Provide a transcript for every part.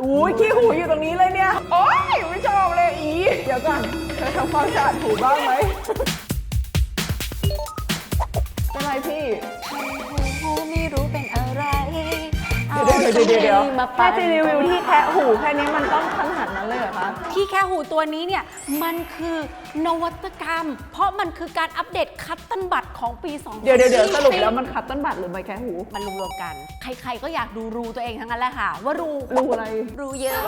อุ้ยขี้หูอยู่ตรงนี้เลยเนี่ย โอ๊ยไม่ชอบเลยอี เดี๋ยวก่อนเธอทำความสะอาดหูบ้างไหมเป็นไรพี่ หูไม่รู้เป็นอะไรเดี๋ยวเดี๋ยวเดี๋ยวเดี๋ยวมาแค่จะรีวิวที่แคะหูแค่นี้มันต้องขนาดนั้นเลยเหรอคะ ที่แค่หูตัวนี้เนี่ย มันคือ นวัตกรรม เพราะมันคือการอัปเดตคัตตันบัตของปี2เดี๋ยวเดี๋ยวเดี๋ยวสรุปแล้วมันคัตต้นบัตรหรือไม่แคะหู มันรวมๆกัน ใครๆก็อยากดูรูตัวเองทั้งนั้นแหละค่ะ ว่ารู รูอะไร รูเยอะ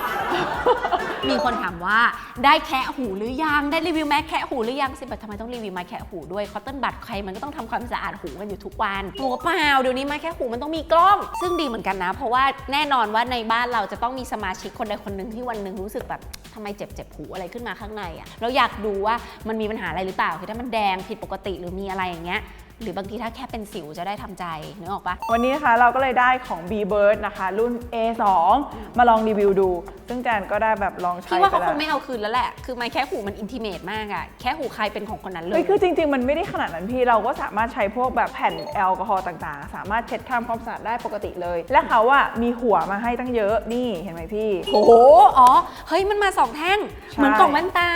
มีคนถามว่าได้แคะหูหรือยัง ได้รีวิวแม้แคะหูหรือยังสิแบบทำไมต้องรีวิวไม้แคะหูด้วยคอตเทนบัตใครมันก็ต้องทำความสะอาดหูกันอยู่ทุกวันหัวเปล่าเดี๋ยวนี้ไม้แคะหูมันต้องมีกล้อง ซึ่งดีเหมือนกันนะ เพราะว่าแน่นอนว่าในบ้านเราจะต้องมีสมาชิกคนใดคนหนึ่งที่วันหนึ่งรู้สึกแบบทำไมเจ็บเจ็บหูอะไรขึ้นมาข้างในอะ่ะเราอยากดูว่ามันมีปัญหาอะไรหรือเปล่าคือถ้ามันแดงผิดปกติหรือมีอะไรอย่างเงี้ย หรือบางทีถ้าแค่เป็นสิวจะได้ทำใจนึกออกปะวันนี้นะคะเราก็เลยได้ของ B Bird นะคะ รุ่น A2 มาลองรีวิวดู ซึ่งแจนก็ได้แบบลองใช้พี่ว่าไปเขาแล้ควงไม่เอาคืนแล้วแหละ คือไม้แค่หูมันอินทิเมตมากอะแค่หูใครเป็นของคนนั้นเลเฮ้ยยคือจริง ๆ มันไม่ได้ขนาดนั้นพี่เราก็สามารถใช้พวกแบบแผ่นแอลกอฮอล์ต่างๆ สามารถเช็ดทำความสะอาดได้ปกติเลย และเขาอะมีหัวมาให้ตั้งเยอะนี่เห็นไหมพี่โอ้โหอ๋อเฮ้ยมันมาสองแท่งใช่เหมือนกล่องแว่นตา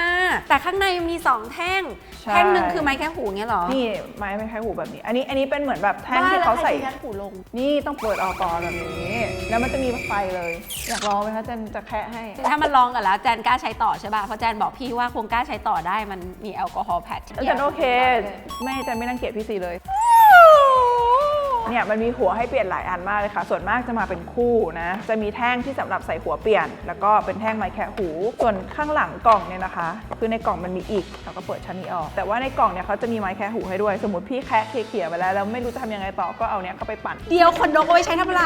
แต่ข้างในมันมีสองแท่งใช่แท่งหนึ่งคือไม้แค่หูเงี้ยเหรอนี่ไม้ไม่ใช้หูแบบนี้ อันนี้อันนี้เป็นเหมือนแบบแท่งที่บ้เขาใส่แล้วครจะยัดหูลง นี่ต้องเปิดออกก่อนแบบนี้ แล้วมันจะมีไฟเลย อยากลองไหมคะแจนจะแคะให้ถ้ามันลองกันแล้วแจนกล้าใช้ต่อใช่ป่ะ เพราะแจนบอกพี่ว่าคงกล้าใช้ต่อได้มันมีแอลกอฮอล์แพด แล้วแจนโอเค ไม่แจนไม่รังเกียจพี่ซีเลย เนี่ยมันมีหัวให้เปลี่ยนหลายอันมากเลยค่ะ ส่วนมากจะมาเป็นคู่นะ จะมีแท่งที่สำหรับใส่หัวเปลี่ยน แล้วก็เป็นแท่งไม้แคะหู ส่วนข้างหลังกล่องเนี่ยนะคะ คือในกล่องมันมีอีกเราก็เปิดชั้นนี้ออก แต่ว่าในกล่องเนี่ยเขาจะมีไม้แคะหูให้ด้วย สมมติพี่แคะเขี่ยๆไปแล้วแล้วไม่รู้จะทำยังไงต่อก็เอาเนี้ยเข้าไปปั่น เดียวขนนกเอาไว้ใช้ทำอะไร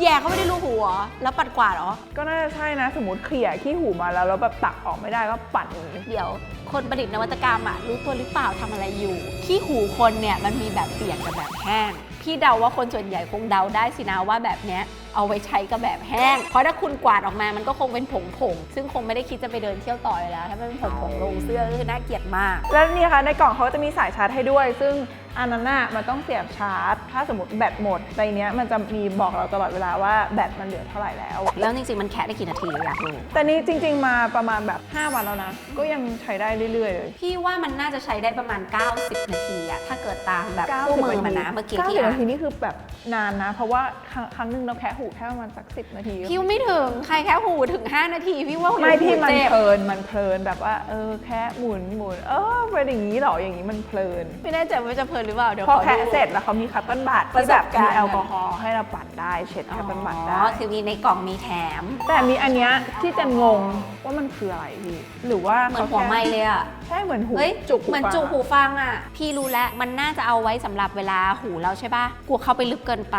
แย่เขาไม่ได้รูหูเหรอแล้วปัดกวาดเหรอ ก็น่าจะใช่นะ สมมติเขี่ยขี้หูมาแล้วแล้วแบบตักออกไม่ได้ก็ปั่นเดี๋ยวคนประดิษฐ์นวัตกรรมอะรู้ตัวหรือเปล่าทำอะไรอยู่ ขี้หูคนเนี่ยมันมีแบบเปียกกับแบบแห้ง พี่เดาว่าคนส่วนใหญ่คงเดาได้สินะว่าแบบเนี้ยเอาไว้ใช้กับแบบแห้ง เพราะถ้าคุณกวาดออกมามันก็คงเป็นผงผงๆซึ่งคงไม่ได้คิดจะไปเดินเที่ยวต่อเลยแล้ว ถ้ามันเป็นผงผงๆลงเสื้อก็คือน่าเกลียดมาก แล้วนี่ค่ะในกล่องเขาจะมีสายชาร์จให้ด้วย ซึ่ง อันนั้นน่ะมันต้องเสียบชาร์จ ถ้าสมมติแบตหมดในเนี้ยมันจะมีบอกเราตลอดเวลาว่าแบตมันเหลือเท่าไหร่แล้ว แล้วจริงๆ มันแค่ได้กี่นาทีอยากรู้แต่นี้จริง ๆ มาประมาณแบบ 5 วันแล้วนะ ก็ยังใช้ได้เรื่อยๆเลยพี่ว่ามันน่าจะใช้ได้ประมาณ 90 นาทีอะถ้าเกิดตามแบบ90คู่มือมานะเมื่อกี้ที่90อ่านาทีนี่คือแบบนานนะ เพราะว่าครั้งครั้งหนึงเราแค่หูแค่ประมาณสักสินาที พี่ว่าไม่ถึงใครแค่หูถึง 5 นาที พี่ว่าหูไม่พี่มันเจ็บเพลินมันเพลินแบบว่าเออแค่หมุนหมุนเออเป็นอย่างนี้เหรออย่างนี้มันเพลิน ไม่แน่ใจว่าจะเพลินหรือเปล่าเดี๋ยวพอขอแคะดู เสร็จแล้วเขามีคัตเติ้ลบัตประที่สแบบบการมีณ์ แอลกอฮอล์ให้เราปั่นได้เช็ดคัตเติ้ลบัตได้ อ๋อคือมีในกล่องมีแถม แต่มีอันเนี้ยที่จะงงว่ามันคืออะไรพี่หรือว่าเหมือนขาหัวแค่ไม้เลยอะใช่เหมือนหูเฮ้ยจุกเหมือนฟังจุกหูฟังอะพี่รู้แล้ว มันน่าจะเอาไว้สำหรับเวลาหูเราใช่ป่ะ กลัวเข้าไปลึกเกินไป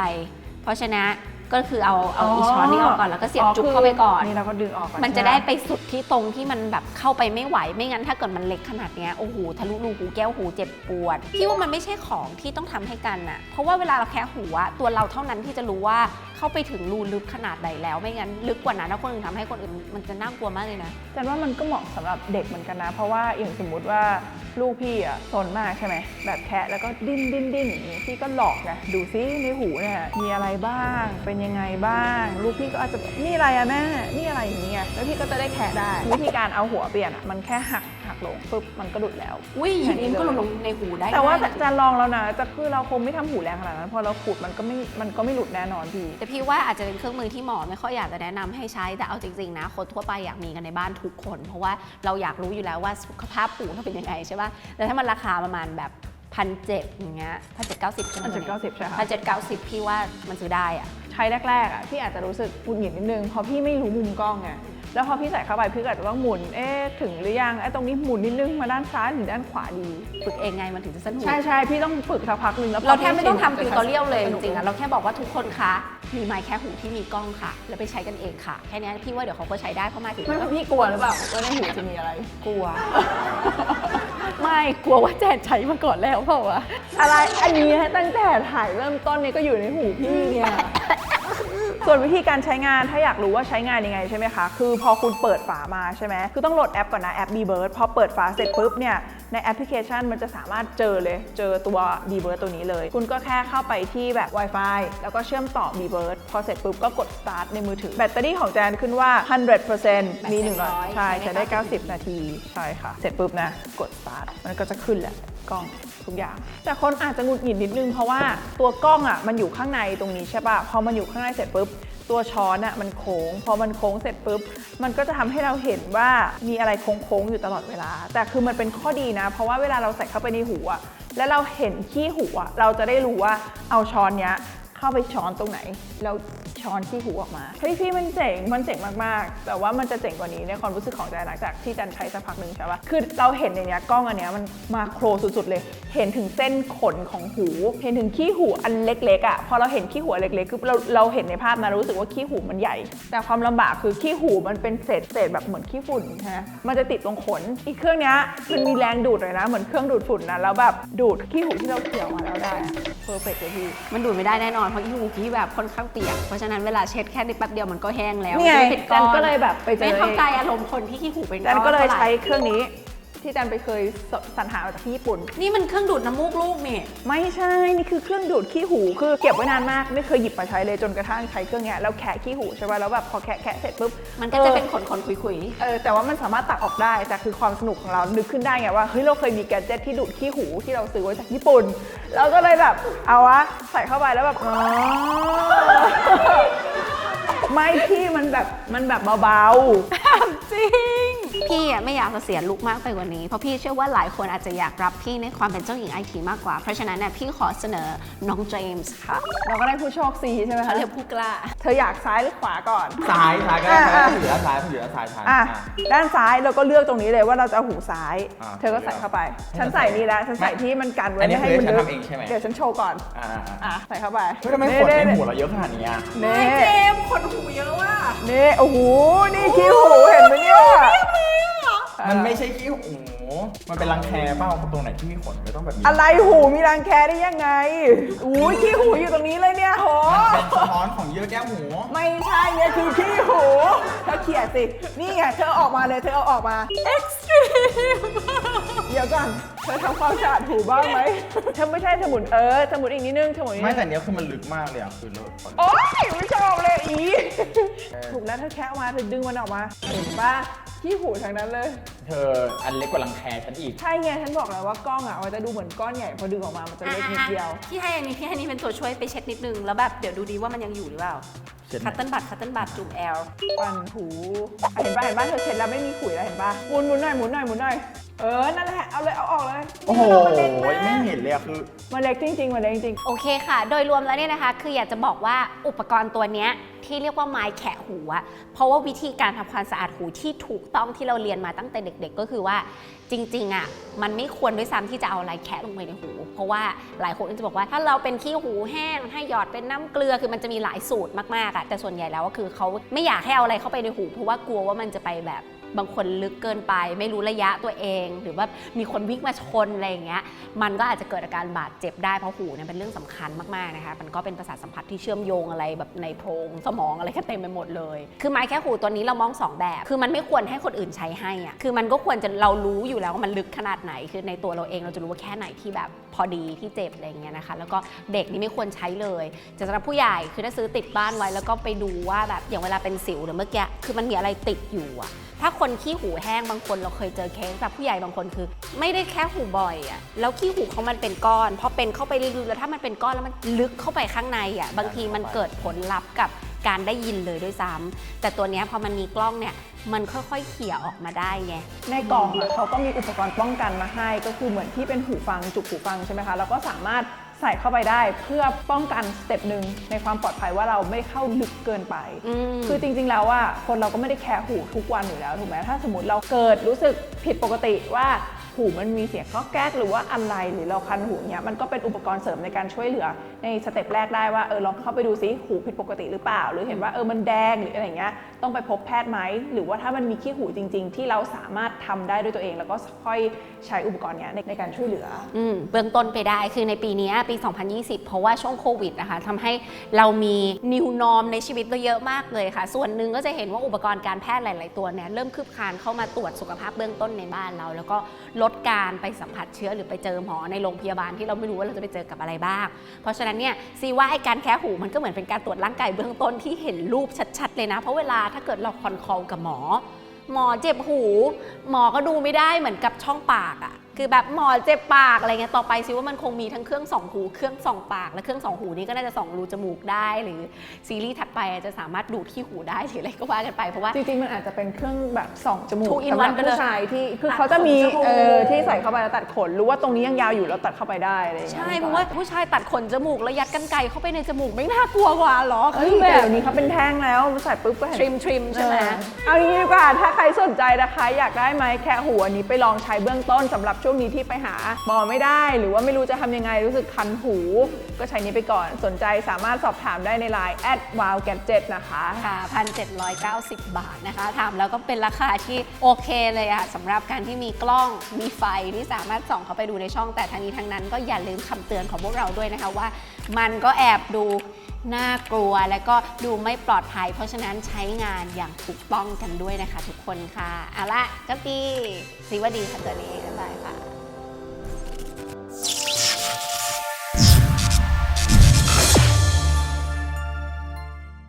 เพราะฉะนั้น ก็คือเอาเอาอีช้อนนี้ออกก่อนแล้วก็เสียบจุกเข้าไปก่อน นี่เราก็ดึงออกก่อนมันจะใช่หได้ไปสุดที่ตรงที่มันแบบเข้าไปไม่ไหว ไม่งั้นถ้าเกิดมันเล็กขนาดเนี้ยโอ้โหทะลุรูหูแก้วหูเจ็บปวดพี่ว่ามันไม่ใช่ของที่ต้องทำให้กันน่ะเพราะว่าเวลาเราแคะหูอะตัวเราเท่านั้นที่จะรู้ว่า เข้าไปถึงรูลึกขนาดไหนแล้ว ไม่งั้นลึกกว่านั้นถ้าคนอื่นทำให้คนอื่นมันจะน่ากลัวมากเลยนะแต่ว่ามันก็เหมาะสำหรับเด็กเหมือนกันนะ เพราะว่าอย่างสมมุติว่าลูกพี่อะซนมากใช่ไหมแบบแคะแล้วก็ดิ้นดิ้นดิ้นอย่างนี้พี่ก็หลอกไงดูซิในหูเนี่ยมีอะไรบ้าง เป็นยังไงบ้าง ลูกพี่ก็อาจจะแบบนี่อะไรอะแม่นี่อะไรอย่างเงี้ยแล้วพี่ก็จะได้แคะได้ วิธีการเอาหัวเปลี่ยนอะมันแค่หัก ลงปุ๊บมันก็หลุดแล้ว อุ้ยหยิบอิมก็หล่นลงในหูได้แต่ว่าได้จะลองแล้วนะจะคือเราคงไม่ทำหูแรงขนาดนั้น พอเราขูดมันก็ไม่มันก็ไม่หลุดแน่นอนพี่ แต่พี่ว่าอาจจะเป็นเครื่องมือที่หมอไม่ค่อยอยากจะแนะนำให้ใช้แต่เอาจริงๆนะ คนทั่วไปอยากมีกันในบ้านทุกคน เพราะว่าเราอยากรู้อยู่แล้วว่าสุขภาพหูเราเป็นยังไงใช่ป่ะแต่ถ้ามันราคาประมาณแบบพันเจ็ดอย่างเงี้ยพันเจ็ดเก้าสิบใช่ไหม1,790ใช่ค่ะ พันเจ็ดเก้าสิบพี่ว่ามันซื้อได้อะใช้แรกๆอะพี่อาจจะรู้สึกหงุดหงิดนิดนึงเพราะพี่ไม่รู้มุมกล้องไงแล้วพอพี่ใส่เข้าไปพี่ก็อาจจะต้องหมุนเอ๊ะถึงหรือยังไอ้ตรงนี้หมุนนิดนึงมาด้านซ้ายหรือด้านขวาดี ฝึกเองไงมันถึงจะสนุก ใช่ใช่พี่ต้องฝึกสักพักหนึ่งแล้วพเราแทบไม่ต้องพี่ทำชิตินวตอเรียลเลยจสนุกริงๆอะเราแค่บอกว่าทุกคนคะมีไม้แค่หูที่มีกล้องค่ะ แล้วไปใช้กันเองค่ะ แค่นี้พี่ว่าเดี๋ยวเขาก็ใช้ได้เพราะมาถึงไม่เพราะพี่กลัวหรือเปล่าว่าในหูจะมีอะไรกลัว ไม่กลัวว่าแจนใช้มาก่อนแล้วเปล่าวะอะไรอันนี้ตั้งแต่ถ่ายเริ่มต้นเนี่ยก็อยู่ในหูพี่เนี่ย สส่วนวิธีการใช้งานถ้าอยากรู้ว่าใช้งานยังไงใช่ไหมคะ คือพอคุณเปิดฝามาใช่ไหมคือต้องโหลดแอปก่อนนะแอป b b i r d พอเปิดฝาเสร็จปุ๊บเนี่ยในแอปพลิเคชันมันจะสามารถเจอเลย เจอตัว b b i r d ตัวนี้เลย คุณก็แค่เข้าไปที่แบบ Wi-Fi แล้วก็เชื่อมต่อ b b i r d พอเสร็จปุ๊บก็กด start ในมือถือ แบตเตอรี่ของแจนขึ้นว่า 100%มีแบตเต็มร้อย100ใช่ใช้ใช้ได้ได้ 90 นาที ใช่ค่ะ เสร็จปุ๊บนะ กด start มันก็จะขึ้นแหละกล้องทุกอย่าง แต่คนอาจจะหงุดหงิดนิดนึง เพราะว่าตัวกล้องอะมันอยู่ข้างในตรงนี้ใช่ป่ะพอมันอยู่ข้างในเสร็จปุ๊บตัวช้อนอะมันโค้ง พอมันโค้งเสร็จปุ๊บ มันก็จะทำให้เราเห็นว่ามีอะไรโค้งๆอยู่ตลอดเวลา แต่คือมันเป็นข้อดีนะ เพราะว่าเวลาเราใส่เข้าไปในหูอะแล้วเราเห็นขี้หูอะเราจะได้รู้ว่าเอาช้อนเนี้ยเข้าไปช้อนตรงไหน แล้ว ช้อนที่หูออกมาเฮ้ยพี่มันเจ๋งมันเจ๋งมากๆ แต่ว่ามันจะเจ๋งกว่านี้ในความรู้สึกของแจนหลังจากที่แจันใช้สักพักหนึ่งใช่ปะคือเราเห็นในเนี้ยกล้องอันเนี้ยมันมาโครสุดๆเลย เห็นถึงเส้นขนของหู เห็นถึงขี้หูอันเล็กๆอะพอเราเห็นขี้หูอันเล็กๆคือเราเราเห็นในภาพนะรารู้สึกว่าขี้หูมันใหญ่ แต่ความลำบากคือขี้หูมันเป็นเศษเศษแบบเหมือนขี้ฝุ่นฮะมันจะติดตรงขนอีกเครื่องเนี้ยมันมีแรงดูดเลยนะเหมือนเครื่องดูดฝุ่นนะแล้วแบบดูดขี้หูที่เราเขี่ยวมาแล้วได้เพอร์เฟกเลยพี่มันดูดไม่ได้แน่นอนเพราะขี้หูกี้แบบค่อนข้างเปียกเพราะฉะนั้นเวลาเช็ดแค่นิดแป๊บเดียวมันก็แห้งแล้วนี่ไงม่เป็นจันก็เลยแบบไปเจอไม่เข้าใจอารมณ์คนที่ขี้หูเป็นจันก็เลยท่าไหร่ใช้เครื่องนี้ ที่จันไปเคยสสรรหามาจากที่ญี่ปุ่น นี่มันเครื่องดูดน้ำมูกลูกนี่ไม่ใช่นี่คือเครื่องดูดขี้หูคือเก็บไว้นานมากไม่เคยหยิบมาใช้เลยจนกระทั่งใช้เครื่องเนี้ยแล้วแคะขี้หูใช่ป่ะแล้วแบบพอแคะแคะเสร็จปุ๊บมันก็จะเป็นออขนขนๆคุยเออแต่ว่ามันสามารถตักออกได้แต่คือความสนุกของเรานึกขึ้นได้ไงว่าเฮ้ยเราเคยมีแกดเจ็ตที่ดูดขี้หูที่เราซื้อไว้จากญี่ปุ่นเราก็เลยแบบเอาวะใส่เข้าไปแล้วแบบอ๋อไม่ที่มันแบบมันแบบเบาๆจริง พี่อะไม่อยากจะเสียลุกมากไปกว่านี้ เพราะพี่เชื่อว่าหลายคนอาจจะอยากรับพี่ในความเป็นเจ้าหญิงไอทีมากกว่า เพราะฉะนั้นเนี่ยพี่ขอเสนอน้องเจมส์ค่ะเราก็ได้ผู้โชคซีใช่ไหมเขาคะ เรียกผู้กล้า เธออยากซ้ายหรือขวาก่อนซ้ายซ้ายก็ได้อะซ้ายอะผู้อยู่ด้านซ้ายผู้อยู่ด้านซ้ายซ้ายอะอะ ด้านซ้ายเราก็เลือกตรงนี้เลยว่าเราจะเอาหูซ้าย อะเธอก็ใส่เข้าไปให้ฉันมันใส่ใส่นี่แล้วฉันใส่ที่มันกันไว้อันนี้ไม่ให้มันคือฉันลึกทำเองใช่ไหม เดี๋ยวฉันโชว์ก่อน อะอะอะ อะใส่เข้าไปเฮ้ยทำไมขนในหูเราเยอะขนาดนี้อะ เน่เจมส์ขนหูเยอะว่ะ เน่โอ้โห นี่ขี้หูเห็นไหมเนี่ย มัน ไม่ใช่ขี้หูมันเป็นรังแคเปล่าตรงไหนที่มีขนก็ต้องแบบนี้อะไรหูมีรังแคได้ยังไงอุ้ยขี้หูอยู่ตรงนี้เลยเนี่ยโหมันเป็นสะท้อนของเยื่อแก้วหู ไม่ใช่เนี่ยคือขี้หูเธอเขี่ยสิ นี่ไงเธอเอาออกมาเลยเธอเอาออกมา extreme เดี๋ยวก่อนเธอทำความสะอาดหูบ้างไหมเธอไม่ใช่เธอหมุนเออเธอหมุนอีกนิดนึงเธอหมุนอีกนิไม่ดนึงแต่เนี้ยคือมันลึกมากเลยอะคือเราขนโอ๊ยไม่ชอบเลยอีเออถูกแล้วเธอแคะออกมาเธอดึงมันออกมาเห็นปะขี้หูทางนั้นเลย เธออันเล็กกว่ารังแคฉันอีก ใช่ไงฉันบอกแล้วว่ากล้องอะมันจะดูเหมือนก้อนใหญ่พอดึงออกมามันจะเล็กนิดเดียวพี่ให้อันนี้พี่ให้อันนี้เป็นตัวช่วยไปเช็ดนิดนึง แล้วแบบเดี๋ยวดูดีว่ามันยังอยู่หรือเปล่า เช็ดไหม คัตเติ้ลบัตคัตเติ้ลบัตจุ่มแอลปั่นหูอะเห็นปะเห็นปะเธอเช็ดแล้วไม่มีขุยแล้วเห็นปะหมุนหมุนหน่อยหมุนหน่อยหมุนหน่อยเออนั่นแหละเอาเลยเอาออกเลยโอ้โห มันเล็กมากไม่เห็นเลยอะคือ มันเล็กจริงๆมันเล็กจริง โอเคค่ะ โดยรวมแล้วเนี่ยนะคะ คืออยากจะบอกว่าอุปกรณ์ตัวเนี้ย ที่เรียกว่าไม้แขะหูอะเพราะว่าวิธีการทำความสะอาดหูที่ถูกต้องที่เราเรียนมาตั้งแต่เด็ก ๆ ก็คือว่าจริงๆอะมันไม่ควรด้วยซ้ำที่จะเอาอะไรแคะลงไปในหู เพราะว่าหลายคนจะบอกว่าถ้าเราเป็นขี้หูแห้งให้หยอดเป็นน้ำเกลือคือมันจะมีหลายสูตรมากๆอะแต่ส่วนใหญ่แล้วก็คือเขาไม่อยากให้เอาอะไรเข้าไปในหู เพราะว่ากลัวว่ามันจะไปแบบ บางคนลึกเกินไป ไม่รู้ระยะตัวเอง หรือว่ามีคนวิ่งมาชนอะไรอย่างเงี้ยมันก็อาจจะเกิดอาการบาดเจ็บได้เพราะหูเนี่ยเป็นเรื่องสำคัญมากๆนะคะมันก็เป็นประสาทสัมผัสที่เชื่อมโยงอะไรแบบในโพรงสมองอะไรก็เต็มไปหมดเลย คือไม้แค่หูตัวนี้เรามองสองแบบ คือมันไม่ควรให้คนอื่นใช้ให้อะคือมันก็ควรจะเรารู้อยู่แล้วว่ามันลึกขนาดไหน คือในตัวเราเองเราจะรู้ว่าแค่ไหนที่แบบพอดีที่เจ็บอะไรเงี้ยนะคะ แล้วก็เด็กนี่ไม่ควรใช้เลยแต่สำหรับผู้ใหญ่คือถ้าซื้อติดบ้านไว้แล้วก็ไปดูว่าแบบอย่างเวลาเป็นสิวหรือเมื่อกี้คือมันมีอะไรติดอยู่อะ ถ้าคนขี้หูแห้งบางคนเราเคยเจอเคสแบบผู้ใหญ่บางคนคือ ไม่ได้แค่หูบ่อยอะ่ะแล้วขี้หูเขามันเป็นก้อนพอเป็นเข้าไปเรื่อยๆแล้วถ้ามันเป็นก้อนแล้วมันลึกเข้าไปข้างในอะ่ะบางทีมันเกิดผลลัพธ์กับการได้ยินเลยด้วยซ้ำแต่ตัวนี้พอมันมีกล้องเนี่ยมันค่อยๆเขี่ยออกมาได้ไง ในกล่องอะเขาก็มีอุปกรณ์ป้องกันมาให้ ก็คือเหมือนที่เป็นหูฟังจุกหูฟังใช่ไหมคะ แล้วก็สามารถ ใส่เข้าไปได้เพื่อป้องกันสเต็ปหนึ่งในความปลอดภัยว่าเราไม่เข้าลึกเกินไปอืมคือจริงๆแล้วว่าคนเราก็ไม่ได้แคะหูทุกวันอยู่แล้วถูกไหมถ้าสมมติเราเกิดรู้สึกผิดปกติว่า หูมันมีเสียงก็แก๊กหรือว่าอะไรหรือเราคันหูเนี้ยมันก็เป็นอุปกรณ์เสริมในการช่วยเหลือในสเต็ปแรกได้ว่าเออลองเข้าไปดูซิหูผิดปกติหรือเปล่า หรือเห็นว่าเออมันแดงหรืออะไรเงี้ยต้องไปพบแพทย์ไหมหรือว่าถ้ามันมีขี้หูจริง ๆ ที่เราสามารถทำได้ด้วยตัวเอง แล้วก็ค่อยใช้อุปกรณ์เนี้ยในการช่วยเหลืออืมเบื้องต้นไปได้คือในปีนี้ปี 2020 เพราะว่าช่วงโควิดนะคะทำให้เรามี new norm ในชีวิตเราเยอะมากเลยค่ะ ส่วนหนึ่งก็จะเห็นว่าอุปกรณ์การแพทย์หลาย ๆ ตัวเนี่ยเริ่มคืบคลานเข้ามาตรวจสุขภาพเบื้องต้นในบ้านเรา แล้วก็ลดการไปสัมผัสเชื้อหรือไปเจอหมอในโรงพยาบาลที่เราไม่รู้ว่าเราจะไปเจอกับอะไรบ้าง เพราะฉะนั้นเนี่ยซีว่าไอ้การแค่หูมันก็เหมือนเป็นการตรวจร่างกายเบื้องต้นที่เห็นรูปชัดๆเลยนะ เพราะเวลาถ้าเกิดเราคอนคอลกับหมอ หมอเจ็บหู หมอก็ดูไม่ได้เหมือนกับช่องปากอะ คือแบบหมอเจ็บปากอะไรเงี้ยต่อไปซิว่ามันคงมีทั้งเครื่องสองหูเครื่องสองปากและเครื่องสองหูนี้ก็น่าจะส่องรูจมูกได้ หรือซีรีส์ถัดไปจะสามารถดูดที่หูได้หรืออะไรก็ว่ากันไปเพราะว่า จริงๆ มันอาจจะเป็นเครื่องแบบส่องจมูก Two in สำหรับ one ไปเลยผู้ชายที่คือตัดเขาจะมีขนจมูก เออที่ใส่เข้าไปแล้วตัดขนรู้ว่าตรงนี้ยังยาวอยู่แล้วตัดเข้าไปได้อะไรอย่างเงี้ยใช่เพราะว่าผู้ชายตัดขนจมูกแล้วยัดกันไกรเข้าไปในจมูกไม่น่ากลัวกว่าหรอเฮ้ยคือแบแต่บเดี๋ยวนี้เขาเป็นแท่งแล้วใส่ปุ๊บก็เห็น ทริมทริมใช่ไหม เออเอางี้ดีกว่า ถ้าใครสนใจนะคะ อยากได้ไหมแค่หัวนี้ไปลองใช้เบื้องต้นสำหรับช่วงนี้ที่ไปหาหมอไม่ได้ หรือว่าไม่รู้จะทำยังไงรู้สึกคันหู ก็ใช้นี้ไปก่อนสนใจสามารถสอบถามได้ในไลน์ wow gadget นะคะค่ะ1,790 บาทนะคะถามแล้วก็เป็นราคาที่โอเคเลยอะสำหรับการที่มีกล้องมีไฟที่สามารถส่องเข้าไปดูในช่องแต่ทางนี้ทางนั้นก็อย่าลืมคำเตือนของพวกเราด้วยนะคะว่า มันก็แอบดู น่ากลัวและก็ดูไม่ปลอดภัย เพราะฉะนั้นใช้งานอย่างถูกต้องกันด้วยนะคะ ทุกคนค่ะเอาละเจ้าปีสีว่าดีค่ะตัวนี้บ๊ายบายค่ะ